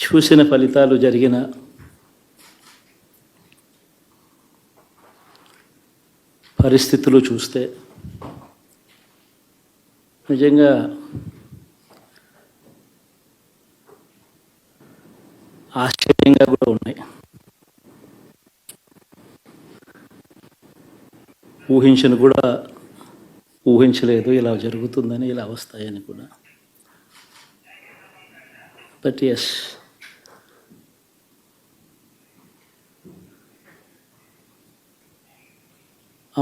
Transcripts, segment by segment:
చూసిన ఫలితాలు జరిగిన పరిస్థితులు చూస్తే నిజంగా ఆశ్చర్యంగా కూడా ఉన్నాయి. ఊహించను కూడా ఊహించలేదు ఇలా జరుగుతుందని ఇలా వస్తాయని కూడా. బట్ ఎస్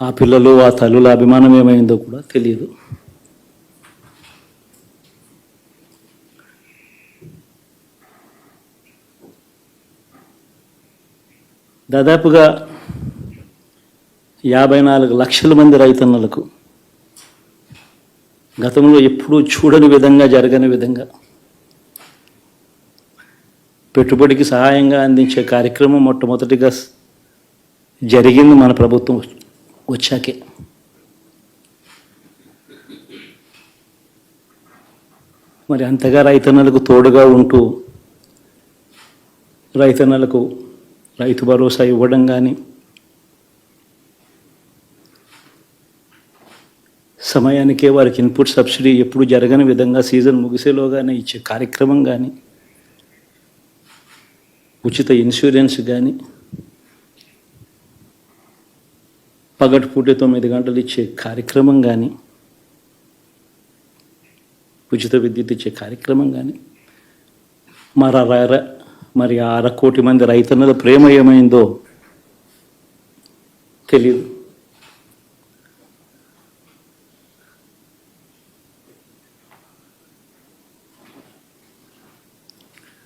ఆ పిల్లలు ఆ తల్లుల అభిమానం ఏమైందో కూడా తెలియదు. దాదాపుగా యాభై నాలుగు లక్షల మంది రైతన్నలకు గతంలో ఎప్పుడూ చూడని విధంగా జరగని విధంగా పెట్టుబడికి సహాయంగా అందించే కార్యక్రమం మొట్టమొదటిగా జరిగింది మన ప్రభుత్వం వచ్చాకే మరి అంతగా రైతన్నలకు తోడుగా ఉంటూ రైతన్నలకు రైతు భరోసా ఇవ్వడం కానీ సమయానికే వారికి ఇన్పుట్ సబ్సిడీ ఎప్పుడు జరగని విధంగా సీజన్ ముగిసేలోగానే ఇచ్చే కార్యక్రమం కానీ ఉచిత ఇన్సూరెన్స్ కానీ పగటిపూట తొమ్మిది గంటలు ఇచ్చే కార్యక్రమం కానీ ఉచిత విద్యుత్ ఇచ్చే కార్యక్రమం కానీ మరి మరి అర కోటి మంది రైతన్నల ప్రేమ ఏమైందో తెలియదు